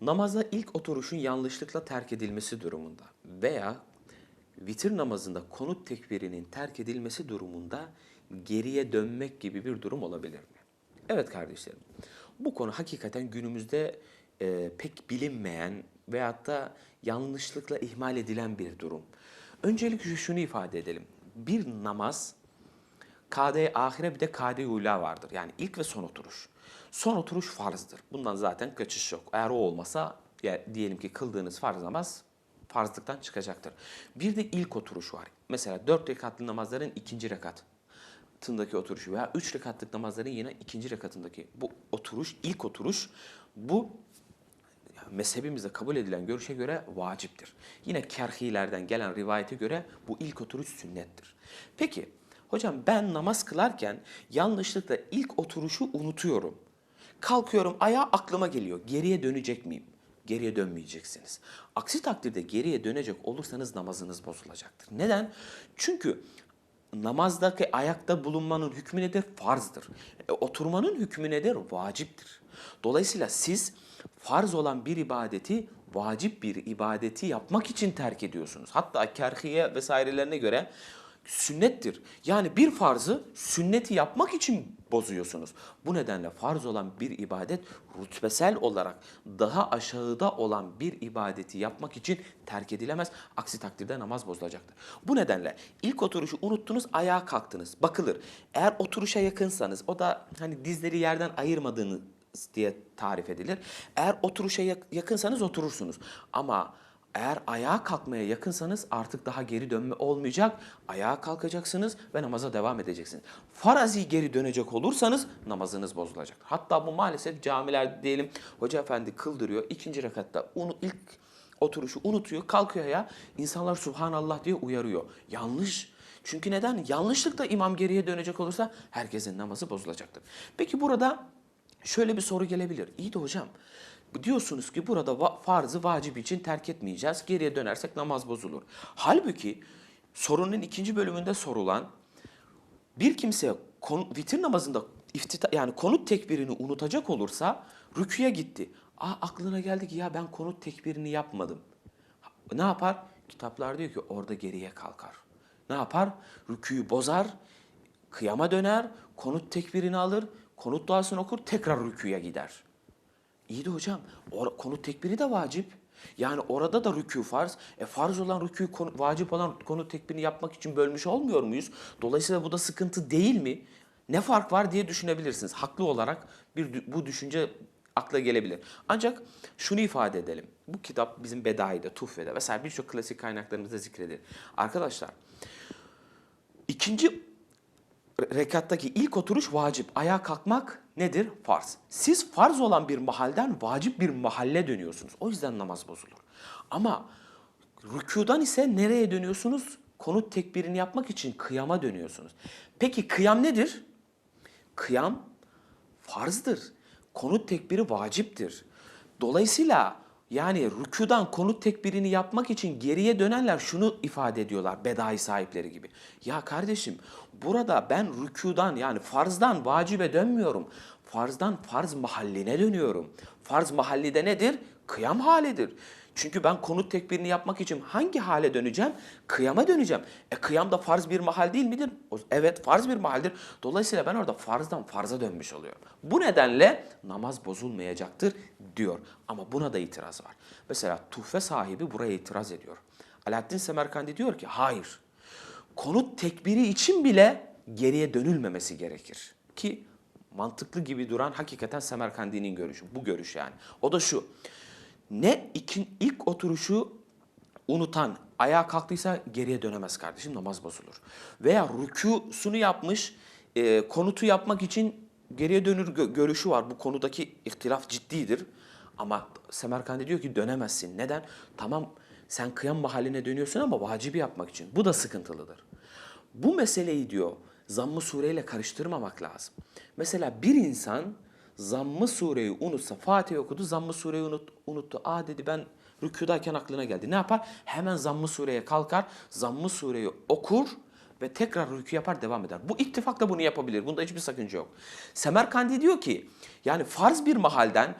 Namaza ilk oturuşun yanlışlıkla terk edilmesi durumunda veya vitir namazında konut tekbirinin terk edilmesi durumunda geriye dönmek gibi bir durum olabilir mi? Evet kardeşlerim. Bu konu hakikaten günümüzde e, pek bilinmeyen veyahut da yanlışlıkla ihmal edilen bir durum. Öncelikle şunu ifade edelim. Bir namaz KD ahire bir de KD ula vardır. Yani ilk ve son oturuş. Son oturuş farzdır. Bundan zaten kaçış yok. Eğer o olmasa ya diyelim ki kıldığınız farz namaz farzlıktan çıkacaktır. Bir de ilk oturuş var. Mesela dört rekatlı namazların ikinci rekatındaki oturuşu veya üç rekatlık namazların yine ikinci rekatındaki bu oturuş, ilk oturuş bu mezhebimizde kabul edilen görüşe göre vaciptir. Yine kerhilerden gelen rivayete göre bu ilk oturuş sünnettir. Peki hocam ben namaz kılarken yanlışlıkla ilk oturuşu unutuyorum. Kalkıyorum ayağa aklıma geliyor. Geriye dönecek miyim? Geriye dönmeyeceksiniz. Aksi takdirde geriye dönecek olursanız namazınız bozulacaktır. Neden? Çünkü namazdaki ayakta bulunmanın hükmü nedir? Farzdır. E, oturmanın hükmü nedir? Vaciptir. Dolayısıyla siz farz olan bir ibadeti vacip bir ibadeti yapmak için terk ediyorsunuz. Hatta kerhiye vesairelerine göre sünnettir. Yani bir farzı sünneti yapmak için bozuyorsunuz. Bu nedenle farz olan bir ibadet rütbesel olarak daha aşağıda olan bir ibadeti yapmak için terk edilemez. Aksi takdirde namaz bozulacaktır. Bu nedenle ilk oturuşu unuttunuz, ayağa kalktınız. Bakılır. Eğer oturuşa yakınsanız, o da hani dizleri yerden ayırmadığını diye tarif edilir. Eğer oturuşa yak- yakınsanız oturursunuz. Ama eğer ayağa kalkmaya yakınsanız artık daha geri dönme olmayacak. Ayağa kalkacaksınız ve namaza devam edeceksiniz. Farazi geri dönecek olursanız namazınız bozulacak. Hatta bu maalesef camilerde diyelim hoca efendi kıldırıyor. ikinci rekatta onu ilk oturuşu unutuyor, kalkıyor ya. İnsanlar subhanallah diye uyarıyor. Yanlış. Çünkü neden? Yanlışlıkla imam geriye dönecek olursa herkesin namazı bozulacaktır. Peki burada şöyle bir soru gelebilir. İyi de hocam diyorsunuz ki burada farzı vacip için terk etmeyeceğiz. Geriye dönersek namaz bozulur. Halbuki sorunun ikinci bölümünde sorulan bir kimse vitir namazında iftita, yani konut tekbirini unutacak olursa rüküye gitti. Aa, aklına geldi ki ya ben konut tekbirini yapmadım. Ne yapar? Kitaplar diyor ki orada geriye kalkar. Ne yapar? Rüküyü bozar, kıyama döner, konut tekbirini alır, konut duasını okur, tekrar rüküye gider. İyi de hocam or- konut tekbiri de vacip. Yani orada da rükû farz. E farz olan rükû konu- vacip olan konut tekbirini yapmak için bölmüş olmuyor muyuz? Dolayısıyla bu da sıkıntı değil mi? Ne fark var diye düşünebilirsiniz. Haklı olarak bir bu düşünce akla gelebilir. Ancak şunu ifade edelim. Bu kitap bizim Bedai'de, Tuhfe'de vesaire birçok klasik kaynaklarımızda zikredilir. Arkadaşlar ikinci rekattaki ilk oturuş vacip. Ayağa kalkmak nedir? Farz. Siz farz olan bir mahalden vacip bir mahalle dönüyorsunuz. O yüzden namaz bozulur. Ama rükudan ise nereye dönüyorsunuz? Konut tekbirini yapmak için kıyama dönüyorsunuz. Peki kıyam nedir? Kıyam farzdır. Konut tekbiri vaciptir. Dolayısıyla yani rükudan konut tekbirini yapmak için geriye dönenler şunu ifade ediyorlar bedai sahipleri gibi. Ya kardeşim burada ben rükudan yani farzdan vacibe dönmüyorum. Farzdan farz mahalline dönüyorum. Farz mahallide nedir? Kıyam halidir. Çünkü ben konut tekbirini yapmak için hangi hale döneceğim? Kıyama döneceğim. E kıyam da farz bir mahal değil midir? Evet farz bir mahaldir. Dolayısıyla ben orada farzdan farza dönmüş oluyorum. Bu nedenle namaz bozulmayacaktır diyor. Ama buna da itiraz var. Mesela tuhfe sahibi buraya itiraz ediyor. Alaaddin Semerkandi diyor ki hayır. Konut tekbiri için bile geriye dönülmemesi gerekir. Ki mantıklı gibi duran hakikaten Semerkandi'nin görüşü. Bu görüş yani. O da şu. Ne ikin, ilk oturuşu unutan ayağa kalktıysa geriye dönemez kardeşim namaz bozulur. Veya rükûsunu yapmış e, konutu yapmak için geriye dönür gö- görüşü var. Bu konudaki ihtilaf ciddidir. Ama Semerkandi diyor ki dönemezsin. Neden? Tamam sen kıyam mahalline dönüyorsun ama vacibi yapmak için. Bu da sıkıntılıdır. Bu meseleyi diyor zamm-ı sureyle karıştırmamak lazım. Mesela bir insan zamm-ı sureyi unutsa, Fatih okudu, zamm-ı sureyi unut, unuttu. Aa dedi ben rükudayken aklına geldi. Ne yapar? Hemen zamm-ı sureye kalkar, zamm-ı sureyi okur ve tekrar rükû yapar devam eder. Bu ittifakla bunu yapabilir. Bunda hiçbir sakınca yok. Semerkandi diyor ki yani farz bir mahalden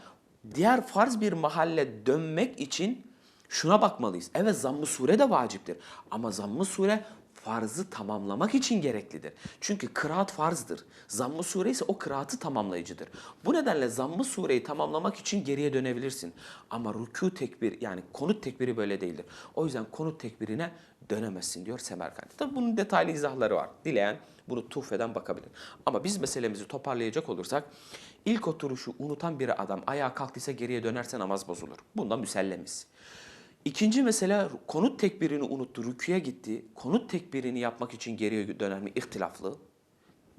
diğer farz bir mahalle dönmek için şuna bakmalıyız. Evet zamm-ı sure de vaciptir. Ama zamm-ı sure farzı tamamlamak için gereklidir. Çünkü kıraat farzdır. Zamm-ı sure ise o kıraatı tamamlayıcıdır. Bu nedenle zamm-ı sureyi tamamlamak için geriye dönebilirsin. Ama rükû tekbir yani konut tekbiri böyle değildir. O yüzden konut tekbirine dönemezsin diyor Semerkandi. Tabi bunun detaylı izahları var. Dileyen bunu tuhfeden bakabilir. Ama biz meselemizi toparlayacak olursak ilk oturuşu unutan bir adam ayağa kalktıysa geriye dönerse namaz bozulur. Bundan müsellemiz. İkinci mesele konut tekbirini unuttu, rüküye gitti. Konut tekbirini yapmak için geriye döner mi? İhtilaflı.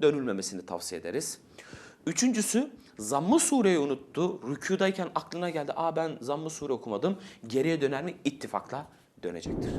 Dönülmemesini tavsiye ederiz. Üçüncüsü zamm-ı sureyi unuttu. Rükudayken aklına geldi. Aa ben zamm-ı sure okumadım. Geriye döner mi? İttifakla dönecektir.